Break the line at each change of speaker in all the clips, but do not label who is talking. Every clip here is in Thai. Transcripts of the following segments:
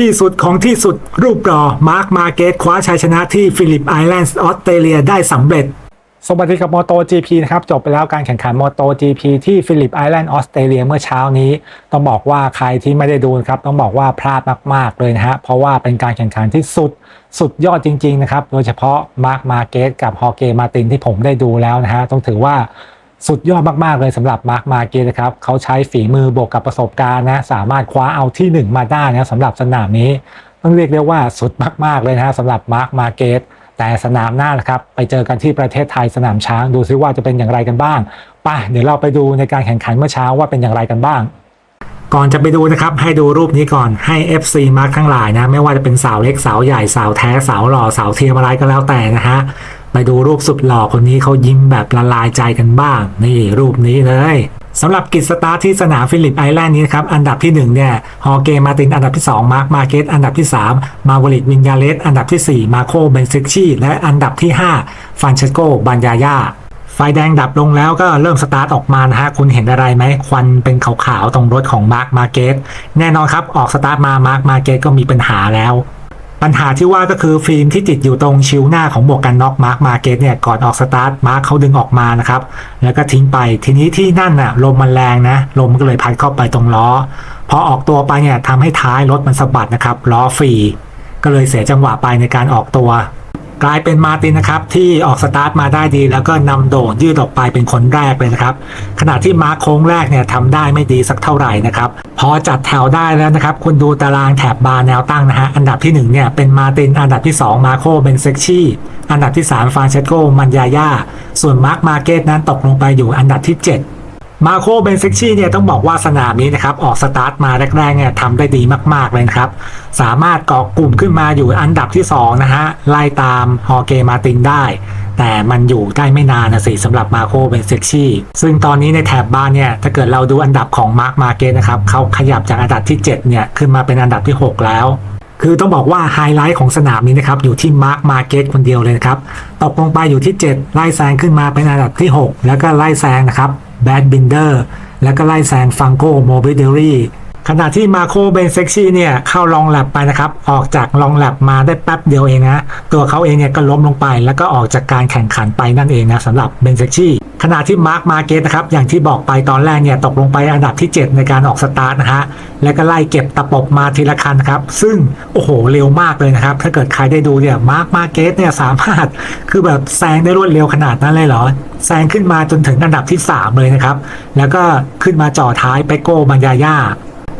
ที่สุดของที่สุดรูปรอมาร์คมาเกตคว้าชัยชนะที่ฟิลิปไอแลนด์ออสเตรเลียได้สำเร็จสวัสดีกับ Moto GP นะครับ จบไปแล้วการแข่งขัน Moto GP ที่ฟิลิปไอแลนด์ออสเตรเลียเมื่อเช้านี้ ต้องบอกว่าใครที่ไม่ได้ดูครับ ต้องบอกว่าพลาดมาก ๆ เลยนะฮะ เพราะว่าเป็นการแข่งขันที่สุดสุดยอดจริง ๆ นะครับ โดยเฉพาะมาร์คมาเกตกับฮอเกมาตินที่ผมได้ดูแล้วนะฮะต้องถือว่า สุดยอดมาก ๆ เลยสำหรับมาร์คมาเกตนะครับเขาใช้ฝีมือบวกกับประสบการณ์นะสามารถคว้าเอาที่ 1 มาได้นะสำหรับสนามนี้ต้องเรียกได้ว่าสุดมาก ๆ เลยนะสำหรับมาร์คมาเกตแต่สนามหน้านะครับไปเจอกันที่ประเทศไทยสนามช้างดูซิว่าจะเป็นอย่างไรกันบ้างไป่ะเดี๋ยวเราไปดูในการแข่งขันเมื่อเช้าว่าเป็นอย่างไรกันบ้าง ก่อนจะไปดูนะครับให้ดูรูปนี้ก่อนให้ FC มาร์คทั้งหลายนะไม่ว่าจะเป็นสาวเล็กสาวใหญ่สาวแท้สาวหล่อสาวเทียมอะไรก็แล้วแต่นะฮะ ไปดูรูปสุดหล่อคนนี้เขายิ้มแบบละลายใจกันบ้าง นี่รูปนี้เลยสำหรับกิจสตาร์ทที่สนามฟิลิปไอแลนด์นี้นะครับ อันดับที่1เนี่ยฮอเกมาตินอันดับที่ 2 มาร์คมาเกตอันดับที่ 3 มาวลิกวินยาเลสอันดับที่ 4 มาโคเบนซิกชีและอันดับที่ 5ฟานเชสโกบันยายาไฟแดงดับลงแล้วก็เริ่มสตาร์ทออกมานะฮะคุณเห็นอะไรไหมควันเป็นขาวๆตรงรถของมาร์คมาเกตแน่นอนครับออกสตาร์ทมามาร์คมาเกตก็มีปัญหาแล้ว ปัญหาที่ว่าก็คือฟิล์มที่ติดอยู่ตรงชิวหน้าของหมวกกันน็อกมาร์คมาเก็ตเนี่ยก่อนออกสตาร์ทมาร์คเขาดึงออกมานะครับแล้วก็ทิ้งไปทีนี้ที่นั่นน่ะลมมันแรงนะลมก็เลยพัดเข้าไปตรงล้อพอออกตัวไปเนี่ยทำให้ท้ายรถมันสะบัดนะครับล้อฟรีก็เลยเสียจังหวะไปในการออกตัว กลายเป็นมาตินนะครับที่ออกสตาร์ทมาได้ดี แล้วก็นำโด่งยืดออกไปเป็นคนแรกเลยนะครับ ขณะที่มาร์คโค้งแรกเนี่ยทำได้ไม่ดีสักเท่าไหร่นะครับ พอจัดแถวได้แล้วนะครับ คุณดูตารางแถบบาร์แนวตั้งนะฮะอันดับที่1เนี่ยเป็นมาตินอันดับที่ 2 มาโคเบนเซกชีอันดับที่ 3 ฟานเชสโกมันยาย่าส่วนมาร์คมาเกตนั้นตกลงไปอยู่อันดับที่ 7 มาโคเบนเซ็กชี่เนี่ยต้องบอกว่าสนามนี้นะครับออกสตาร์ทมาแรกๆเนี่ยทำได้ดีมากๆเลยนะครับ สามารถเกาะกลุ่มขึ้นมาอยู่อันดับที่ 2 นะฮะ ไล่ตามฮอเกมาตินได้ แต่มันอยู่ได้ไม่นานนะสิสำหรับมาโคเบนเซ็กชี่ซึ่งตอนนี้ในแถบบ้านเนี่ย ถ้าเกิดเราดูอันดับของมาร์คมาเกตนะครับเขาขยับจากอันดับที่ 7 เนี่ย ขึ้นมาเป็นอันดับที่ 6 แล้วคือต้องบอกว่าไฮไลท์ของสนามนี้นะครับอยู่ที่มาร์คมาเก็ตคนเดียวเลยนะครับตกลงไปอยู่ที่ 7 ไล่แซงขึ้นมาเป็นอันดับที่ 6 แล้วก็ไล่แซงนะครับ แบดบินเดอร์แล้วก็ไล่แซงฟังโกโมบิเดอรี่ ขณะที่มาโคเบนเซ็กซี่เนี่ยเข้าลองแลบไปนะครับ ออกจากลองแลบมาได้แป๊บเดียวเองนะ ตัวเขาเองเนี่ยก็ล้มลงไป แล้วก็ออกจากการแข่งขันไปนั่นเองนะสำหรับเบนเซ็กซี่ขณะที่มาร์คมาเกตนะครับอย่างที่บอกไปตอนแรกเนี่ยตกลงไปอันดับที่ 7 ในการออกสตาร์ทนะฮะแล้วก็ไล่เก็บตะปบมาทีละคันครับซึ่งโอ้โหเร็วมากเลยนะครับ ถ้าเกิดใครได้ดูเนี่ยมาร์คมาเกตเนี่ยสามารถคือแบบแซงได้รวดเร็วขนาดนั้นเลยเหรอแซงขึ้นมาจนถึงอันดับที่ 3 เลยนะครับ แล้วก็ขึ้นมาจ่อท้ายไปโก้บัญญาย่า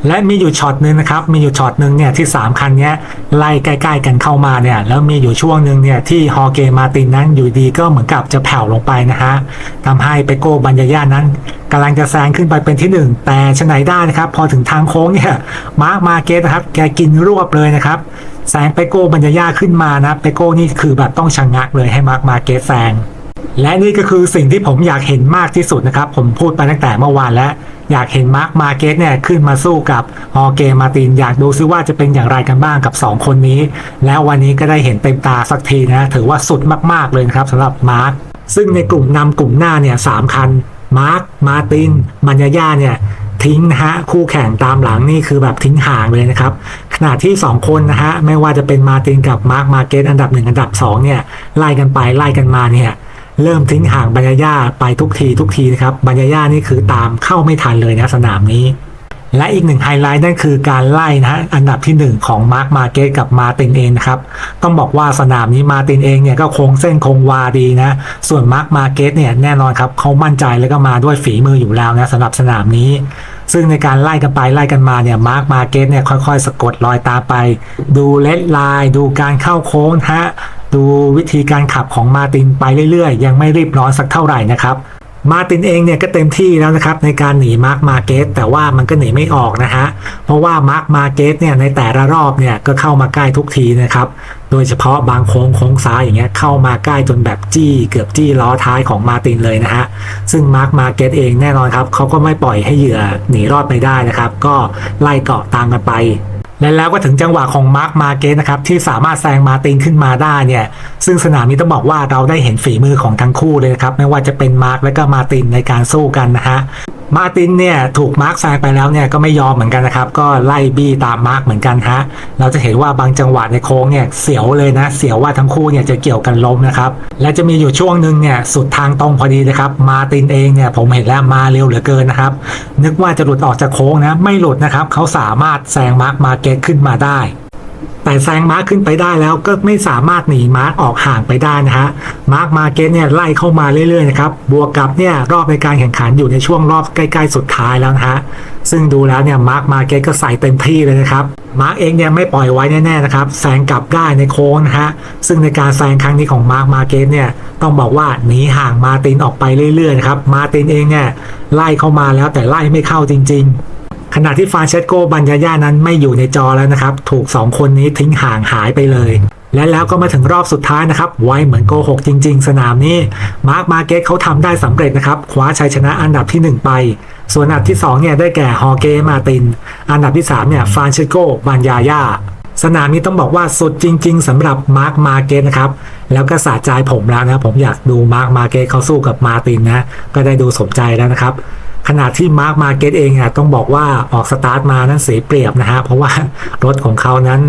และมีอยู่ช็อตหนึ่งนะครับ มีอยู่ช็อตหนึ่งเนี่ยที่ 3 คันเนี้ยไล่ใกล้ๆกันเข้ามาเนี่ยแล้วมีอยู่ช่วงหนึ่งเนี่ยที่ฮอเกมาตินนั้นอยู่ดีก็เหมือนกับจะแผ่วลงไปนะฮะทำให้ไปโก้บัญญาย่านั้นกำลังจะแซงขึ้นไปเป็นที่ 1 แต่ชะไหนได้นะครับ พอถึงทางโค้งเนี่ยมาร์คมาเกตนะครับ แกกินรวบเลยนะครับแซงไปโก้บัญญาย่าขึ้นมานะไปโก้นี่คือแบบต้องชะงงักเลยให้มาร์คมาเกตแซง และนี่ก็คือสิ่งที่ผมอยากเห็นมากที่สุดนะครับ ผมพูดไปตั้งแต่เมื่อวานแล้ว อยากเห็นมาร์คมาเกตเนี่ยขึ้นมาสู้กับฮอเกมาติน อยากดูซิว่าจะเป็นอย่างไรกันบ้างกับ 2 คนนี้ แล้ววันนี้ก็ได้เห็นเต็มตาสักทีนะ ถือว่าสุดมากๆเลยครับสำหรับมาร์คซึ่งในกลุ่มนำกลุ่มหน้าเนี่ยสามคันมาร์คมาติน มันย่าเนี่ยทิ้งนะฮะคู่แข่งตามหลังนี่คือแบบทิ้งห่างเลยนะครับขณะที่ 2 คนนะฮะไม่ว่าจะเป็นมาตินกับมาร์คมาเกตอันดับ 1 อันดับ 2เนี่ยไล่กันไปไล่กันมาเนี่ย เริ่มทิ้งห่างบัญญาย่าไปทุกทีทุกทีนะครับบัญญาย่านี่คือตามเข้าไม่ทันเลยนะสนามนี้ และอีกหนึ่งไฮไลท์นั่นคือการไล่นะฮะอันดับที่ 1 ของมาร์คมาเกตกับมาตินเองนะครับต้องบอกว่าสนามนี้มาตินเองเนี่ยก็คงเส้นคงวาดีนะ ส่วนมาร์คมาเกตเนี่ยแน่นอนครับเขามั่นใจแล้วก็มาด้วยฝีมืออยู่แล้วนะสำหรับสนามนี้ซึ่งในการไล่กันไปไล่กันมาเนี่ยมาร์คมาเกตเนี่ยค่อยๆ สะกดรอยตามไป ดูเลดไลน์ดูการเข้าโค้งฮะ ดูวิธีการขับของมาตินไปเรื่อยๆ ยังไม่รีบร้อนสักเท่าไหร่นะครับ มาตินเองเนี่ยก็เต็มที่แล้วนะครับในการหนีมาร์คมาเกตแต่ว่ามันก็หนีไม่ออกนะฮะเพราะว่ามาร์คมาเกตเนี่ยในแต่ละรอบเนี่ยก็เข้ามาใกล้ทุกทีนะครับโดยเฉพาะบางโค้งโค้งซ้ายอย่างเงี้ยเข้ามาใกล้จนแบบจี้เกือบจี้ล้อท้ายของมาตินเลยนะฮะซึ่งมาร์คมาเกตเองแน่นอนครับเขาก็ไม่ปล่อยให้เหยื่อหนีรอดไปได้นะครับ ก็ไล่เกาะตามกันไป และแล้วก็ถึงจังหวะของมาร์คมาเกสนะครับที่สามารถแซงมาตินขึ้นมาได้เนี่ยซึ่งสนามนี้ต้องบอกว่าเราได้เห็นฝีมือของทั้งคู่เลยนะครับไม่ว่าจะเป็นมาร์คและก็มาตินในการสู้กันนะฮะมาตินเนี่ยถูกมาร์คแซงไปแล้วเนี่ยก็ไม่ยอมเหมือนกันนะครับก็ไล่บี้ตามมาร์คเหมือนกันฮะเราจะเห็นว่าบางจังหวะในโค้งเนี่ยเสียวเลยนะ เสียวว่าทั้งคู่เนี่ยจะเกี่ยวกันล้มนะครับและจะมีอยู่ช่วงหนึ่งเนี่ยสุดทางตรงพอดีเลยครับมาตินเองเนี่ยผมเห็นแล้วมาเร็วเหลือเกินนะครับนึกว่าจะหลุดออกจากโค้งนะไม่หลุดนะครับเขาสามารถแซงมาร์คมาเกตขึ้นมาได้ แต่แซงมาร์คขึ้นไปได้แล้วก็ไม่สามารถหนีมาร์คออกห่างไปได้นะฮะมาร์คมาเก็ตเนี่ยไล่เข้ามาเรื่อยๆนะครับบวกกับเนี่ยรอบในการแข่งขันอยู่ในช่วงรอบใกล้ๆสุดท้ายแล้วนะฮะซึ่งดูแล้วเนี่ยมาร์คมาเก็ตก็ใส่เต็มที่เลยนะครับมาร์คเองเนี่ยไม่ปล่อยไว้แน่ๆนะครับแซงกลับได้ในโค้งนะฮะซึ่งในการแซงครั้งนี้ของมาร์คมาเก็ตเนี่ยต้องบอกว่าหนีห่างมาตินออกไปเรื่อยๆนะครับมาตินเองเนี่ยไล่เข้ามาแล้วแต่ไล่ไม่เข้าจริง ๆ ขณะที่ฟานเชสโกบัญญาย่านั้นไม่อยู่ในจอแล้วนะครับ ถูก 2 คนนี้ทิ้งห่างหายไปเลย และแล้วก็มาถึงรอบสุดท้ายนะครับ ไวเหมือนโกหกจริง ๆ สนามนี้ มาร์คมาเกตเขาทำได้สำเร็จนะครับ คว้าชัยชนะอันดับที่ 1 ไป ส่วนอันดับที่2เนี่ยได้แก่ฮอเกมาติน อันดับที่3เนี่ยฟานเชสโกบัญญาย่าสนามนี้ต้องบอกว่าสุดจริง ๆสำหรับมาร์คมาเกตนะครับ แล้วก็สะใจผมแล้วนะผมอยากดูมาร์คมาเกตเขาสู้กับมาตินนะ ก็ได้ดูสมใจแล้วนะครับ ขณะที่มาร์กมาเก็ตเองอะต้องบอกว่าออกสตาร์ทมานั้นเสียเปรียบนะฮะเพราะว่ารถของเขานั้น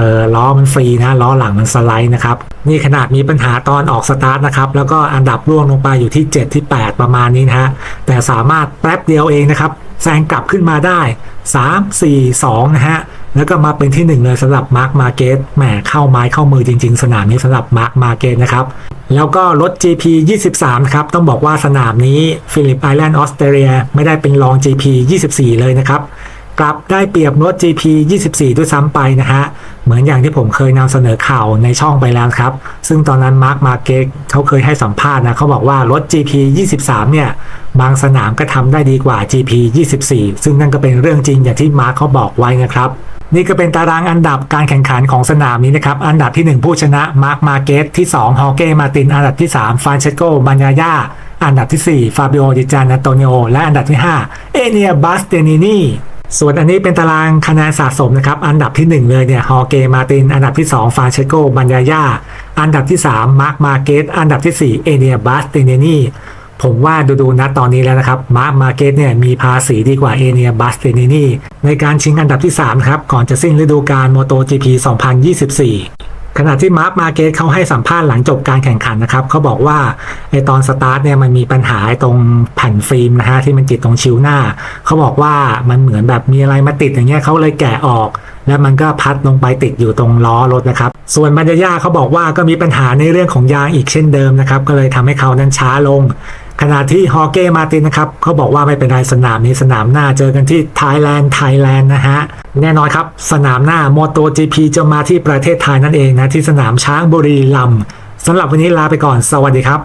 ออล้อมันฟรีนะล้อหลังมันสไลด์นะครับนี่ขนาดมีปัญหาตอนออกสตาร์ทนะครับแล้วก็อันดับร่วงลงไปอยู่ที่ 7 ที่ 8 ประมาณนี้นะฮะแต่สามารถแป๊บเดียวเองนะครับแซงกลับขึ้นมาได้ 3 4 2 นะฮะ แล้วก็มาเป็นที่หนึ่งเลยสำหรับมาร์คมาเก็ตแหมเข้าไม้เข้ามือจริง ๆ สนามนี้สำหรับมาร์คมาเก็ตนะครับแล้วก็รถ GP 23 ครับ ต้องบอกว่าสนามนี้ฟิลิปไอแลนด์ออสเตรเลียไม่ได้เป็นรอง GP 24 เลยนะครับ กลับได้เปรียบรถ GP 24 ด้วยซ้ำไปนะฮะ เหมือนอย่างที่ผมเคยนำเสนอข่าวในช่องไปแล้วครับ ซึ่งตอนนั้นมาร์คมาเก็ตเขาเคยให้สัมภาษณ์นะเขาบอกว่ารถ GP 23 เนี่ย บางสนามก็ทำได้ดีกว่า GP 24 ซึ่งนั่นก็เป็นเรื่องจริงอย่างที่มาร์คเขาบอกไว้นะครับนี่ก็เป็นตารางอันดับการแข่งขันของสนามนี้นะครับ อันดับที่ 1 ผู้ชนะมาร์คมาเกตที่ 2 ฮอเก้มาติน อันดับที่ 3 ฟานเชสโกบัญญายาอันดับที่ 4 ฟาบิโอ ดิจานาโตเนโอ และอันดับที่ 5 เอเนียบัสเตนินี ส่วนอันนี้เป็นตารางคะแนนสะสมนะครับ อันดับที่ 1 เลยเนี่ยฮอเกมาติน อันดับที่ 2ฟรานเชโกบัญญาย่าอันดับที่ 3 มาร์คมาเกตอันดับที่ 4 เอเนียบัสเตนินีผมว่าดูดูนะตอนนี้แล้วนะครับมาร์คมาเก็ตเนี่ยมีภาษีดีกว่าเอเนียบัสเตนินีในการชิงอันดับที่ 3 ครับ ก่อนจะสิ้นฤดูกาลโมโต GP 2024 ขณะที่มาร์คมาเก็ตเขาให้สัมภาษณ์หลังจบการแข่งขันนะครับเขาบอกว่าไอตอนสตาร์ทเนี่ยมันมีปัญหาตรงแผ่นฟิล์มนะฮะที่มันติดตรงชิวหน้าเขาบอกว่ามันเหมือนแบบมีอะไรมาติดอย่างเงี้ยเขาเลยแกะออก แล้วมันก็พัดลงไปติดอยู่ตรงล้อรถนะครับ ส่วนบรรยาย่าเขาบอกว่าก็มีปัญหาในเรื่องของยางอีกเช่นเดิมนะครับก็เลยทำให้เขานั้นช้าลง ขณะที่ฮอเก้มาตินนะครับเขาบอกว่าไม่เป็นไรสนามนี้สนามหน้าเจอกันที่ไทยแลนด์ไทยแลนด์นะฮะ แน่นอนครับ สนามหน้ามอโตจีพีจะมาที่ประเทศไทยนั่นเองนะ ที่สนามช้างบุรีลำสำหรับวันนี้ลาไปก่อนสวัสดีครับ